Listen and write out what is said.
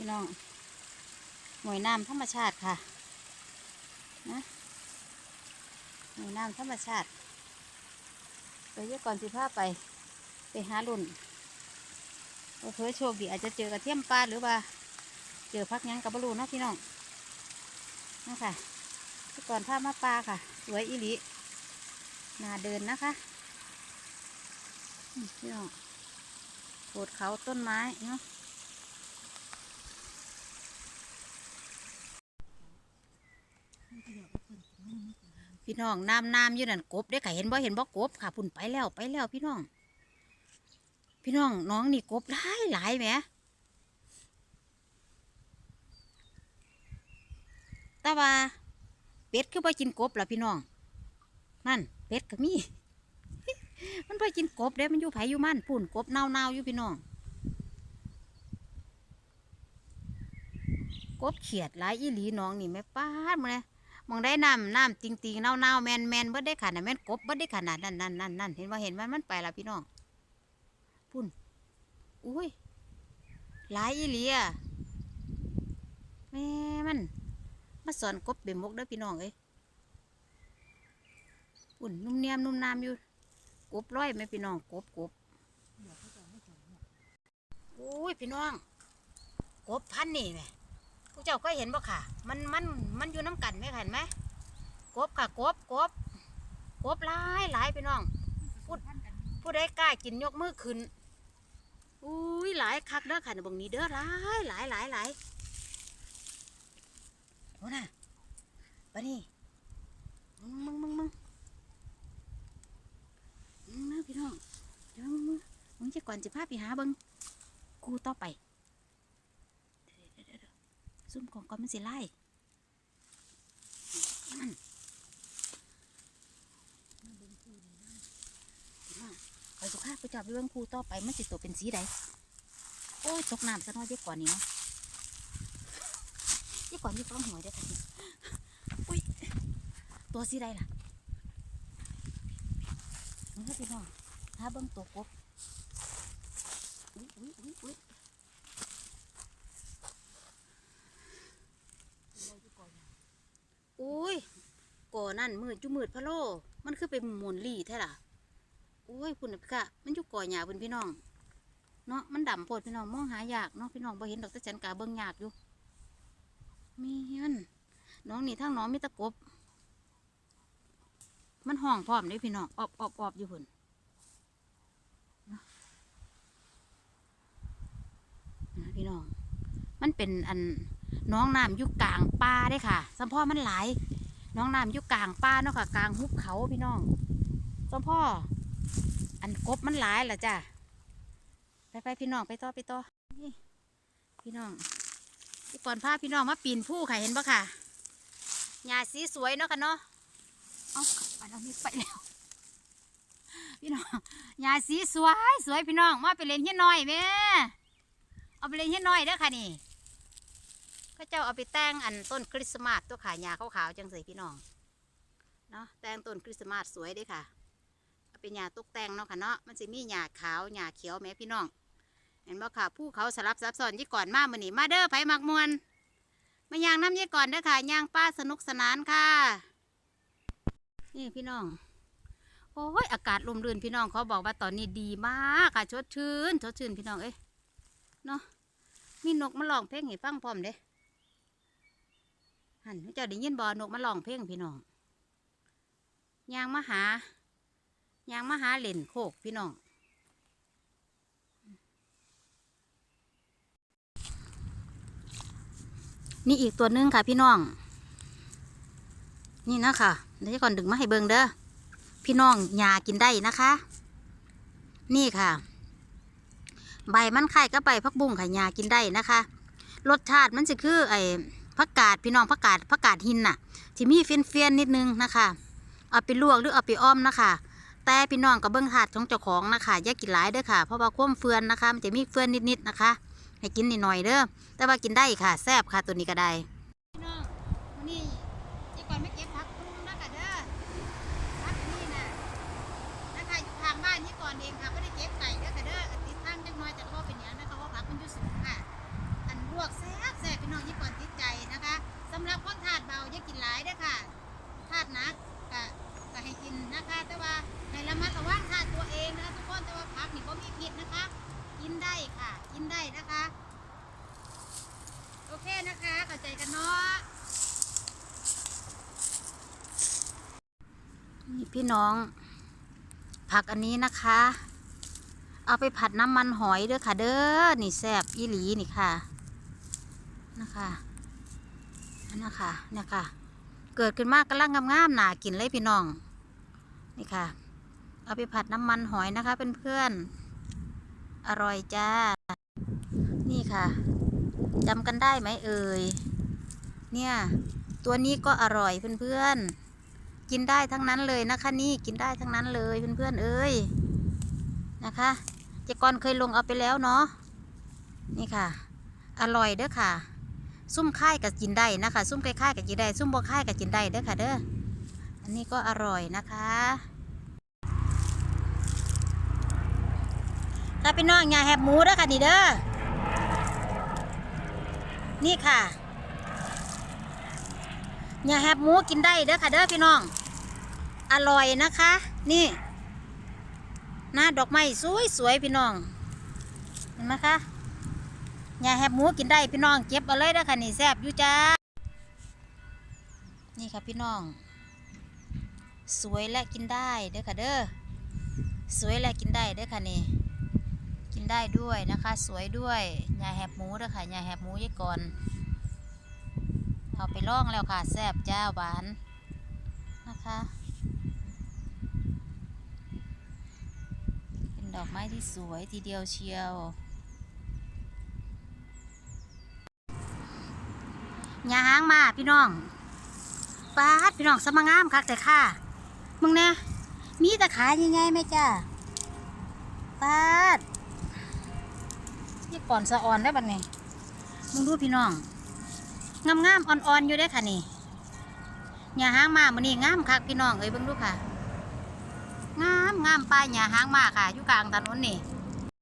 พี่น้องหน่วยน้ำธรรมชาติค่ะนะหน่วยน้ำธรรมชาติไปเยอะก่อนสิพาไป ไปหาลุ่นเพื่อโชคดีอาจจะเจอกระเทียมปลาหรือว่า เจอพักยังกับบรูนะพี่น้องนะค่ะไปก่อนพามาปลาค่ะ สวยอีหลีนาเดินนะคะพี่น้องโขดเขาต้นไม้เนาะ พี่น้องน้ำน้ำอยู่นั่นกบได้ค่ะเห็นบ่เห็นบ่กบค่ะพุ่นไปแล้วไปแล้วพี่น้อง พี่น้องน้องนี่กบหลายหลายแหมต่ว่าเป็ดคือบ่กินกบล่ะพี่น้อง นั่นเป็ดก็มี มันบ่กินกบเด้มันอยู่ไผอยู่มันพุ่นกบเน่าๆอยู่พี่น้องกบเขียดหลายอีหลีน้องนี่แม่ป้าดมาเลย มองได้น้ำน้ำจริงๆเน่าเน่าแมนแมนเบิดได้ขนาดแมนกบเบิดได้ขนาดนั่นนั่นนั่นนั่นเห็นว่าเห็นมันมันไปล้วพี่น้องพุ่นอุ้ยหลายอีหลีอะแม่มันมาสอนกบเบ็มกเด้อพี่น้องเอ้ยพุ่นนุ่มเนียมนุ่มนามอยู่กบร้อยไหมพี่น้องกบกบอุ้ยพี่น้องกบพันนี่แหม พวกเจ้าก็เห็นบ่ค่ะ มันมันมันอยู่น้ำกันไหมค่ะเห็นไหมกบค่ะกบกบกบหลายหลายพี่น้องพูดผู้ใดกล้ากินยกมือขึ้นอุ้ยหลายคักเด้อค่ะในบางนี้เด้อหลายหลายหลายหลายโอ้น่ะปะนี่มึงมึงมึงมึงมึงนะพี่น้องเดี๋ยวมึงมึงมึงจะก่อนจะพาไปหาเบิงกูต่อไป เดี๋ยวเดี๋ยวเดี๋ยว ซุ่มของก่อนมันสิไล่นั่นคอยสุภาพไปจับเบื้องภูต่อไปมันสิตัวเป็นสีใดโอ้ยตกน้ำซะน้อยเดียวก่อนนี่เนาะเดียวก่อนนี่ฟ้องหวยได้อค่ะนี่อุ้ยตัวสีใดล่ะนี่ก็พี่น้องหาเบิ้งตัวกบอุ้ยอุ้ยอุ้ยอุ้ยก่อ นั่นมืดจุมืดพะโล มันคือเป็นหมุนลี่แท้ล่ะอุ้ยคุณพี่ค่ะ มันอยู่ก่อหยาเพิ่นพี่น้อง เนาะมันดำโพดพี่น้องมองหายากเนาะพี่น้องบ่เห็นดอกต่ฉันกาเบิ่งยากอยู่มีมันน้องนี่ทั้งน้องมีตะกบ มันห้องพร้อมเด้พี่น้องออบออบออบอยู่พุ่นนะพี่น้อง มันเป็นอันน้องน้ำยู่กลางป่าเด้ค่ะสัมพ่อมันหลาย น้องน้ำอยู่กลางป่าเนาะค่ะกลางหุบเขาพี่น้องสัมพ่อ อันกบมันหลายล่ะจ้ะไปไปพี่น้องไปต่อไปต่อนี่พี่น้องพี่ก่อนพาพี่น้องมาปีนผู้ค่ะเห็นปะค่ะหญ้าสีสวยเนาะค่ะเนาะเอาไปแล้วนี่ไปแล้วพี่น้องหญ้าสีสวยสวยพี่น้องมาไปเล่นเฮียน้อยแม่เอาไปเล่นเฮียน้อยเด้อค่ะนี่ ก็เจ้าเอาไปแต่งอันต้นคริสต์มาสตัวขายาขาวๆจังส่พี่น้องเนาะแต่งต้นคริสต์มาสสวยด้ค่ะเอาเป็นหญ้าตกแต่งเนาะค่ะเนาะมันจะมีหญ้าขาวหญ้าเขียวแม่พี่น้อง เห็นบ่ค่ะผู้เขาสลับซับซ้อนยี่ก่อนมามื้อนี้มาเด้อไผมักมวนมายางน้ำยี่ก่อนเด้อค่ะยางป้าสนุกสนานค่ะ นี่พี่น้องโอ้ยอากาศลมรื่นพี่น้องเขาบอกว่าตอนนี้ดีมากค่ะชดชื่นชดชื่นพี่น้องเอ้ยเนาะมีนกมาลองเพลงให้ฟังพร้อมเด้ หันเจ้าได้ยินบอนกมาลองเพลงพี่น้องยางมาหายางมาหาเล่นโคกพี่น้องนี่อีกตัวหนึงค่ะพี่น้อง นี่นะคะเดี๋ยวก่อนดึงมาให้เบิงเด้อพี่น้องยากินได้นะคะ นี่ค่ะ ใบมันไข่ก็ใบพักบุ้งค่ะยากินได้นะคะ รสชาติมันจะคือไอ ผักกาดพี่น้องผักกาดผักกาดหินน่ะที่มีเฟียนเฟียนนิดนึงนะคะ เอาไปลวกหรือเอาไปอ้อมนะคะแต่พี่น้องกับเบิ้งถาดของเจ้าของนะคะอย่ากินหลายเด้อค่ะเพราะว่าความเฟือนนะคะมันจะมีเฟือนนิดๆนะคะ ให้กินนิดหน่อยเด้อแต่ว่ากินได้ค่ะแซ่บค่ะตัวนี้ก็ได้พี่น้องวันนี้ยี่ก่อนไม่เก็บผักปุ้งนะคะเด้อผักนี่นะนะคะอยู่ทางบ้านยี่ก่อนเองค่ะไม่ได้เก็บไก่เด้อค่ะเด้อติดทางจังน้อยแต่ก็เป็นอย่างนะคะว่าผักมันอยู่สูงค่ะ วกแซ่บแซ่บพี่น้องญี่ปุ่นติดใจนะคะสำหรับคนถาดเบาอย่ากินหลายเด้อค่ะถาดนักก็ก็ให้กินนะคะ แต่ว่าในละมัดระวังถาดตัวเองนะคะทุกคนแต่ว่าผักนี่ก็มีผิดนะคะ กินได้ค่ะ กินได้นะคะ โอเคนะคะเข้าใจกันเนาะนี่พี่น้อง ผักอันนี้นะคะ เอาไปผัดน้ำมันหอยด้วยค่ะ เด้อนี่แซ่บอีหลีนี่ค่ะ นะคะนั่นนะคะเนี่ยค่ะ เกิดขึ้นมากกำลังงามๆหนากินเลยพี่น้อง นี่ค่ะ เอาไปผัดน้ำมันหอยนะคะเพื่อนๆ อร่อยจ้า นี่ค่ะจำกันได้ไหมเอ่ย เนี่ย ตัวนี้ก็อร่อยเพื่อนๆ กินได้ทั้งนั้นเลยนะคะ นี่กินได้ทั้งนั้นเลยเพื่อนๆเอ้ย นะคะเจกอนเคยลงเอาไปแล้วเนาะ นี่ค่ะ อร่อยเด้อค่ะ ซุ่มค่ายกับกินได้นะคะ ซุ่มคล้ายกับกินได้ ซุ่มบ่ค่ายกับกินได้เด้อค่ะเด้อ อันนี้ก็อร่อยนะคะถ้าพี่น้องอย่าแหบหมูเด้อค่ะนี่เด้อ นี่ค่ะอย่าแหบหมูกินได้เด้อค่ะเด้อพี่น้อง อร่อยนะคะ นี่หน้าดอกไม้สวยๆพี่น้อง เห็นไหมคะ ย่าแหบหมูกินได้พี่น้องเก็บเอาเลยเด้อค่ะนี่แซ่บอยู่จ้า นี่ค่ะพี่น้อง สวยและกินได้เด้อค่ะเด้อ สวยและกินได้เด้อค่ะนี่ กินได้ด้วยนะคะ สวยด้วยอย่าแหบหมูเด้อค่ะอย่าแหบหมูยี่ก่อน เอาไปล่องแล้วค่ะแซ่บจ้าหวานนะคะเป็นดอกไม้ที่สวยทีเดียวเชียว หยาหางมาพี่น้องปาดพี่น้องสมางามคักแต่ค่ะมึงเนี่ยมีตะขายยังไงไหมจ้าปาดนี่ก่อนสะออนได้บัดนี้มึงดูพี่น้องงามงามอ่อนๆอยู่ได้ค่ะนี่หยาหางมามันนี่งามคักพี่น้องเอ้ยเบิ่งดูค่ะงามงามป้ายหญ้าหางมาค่ะอยู่กลางถนนนี่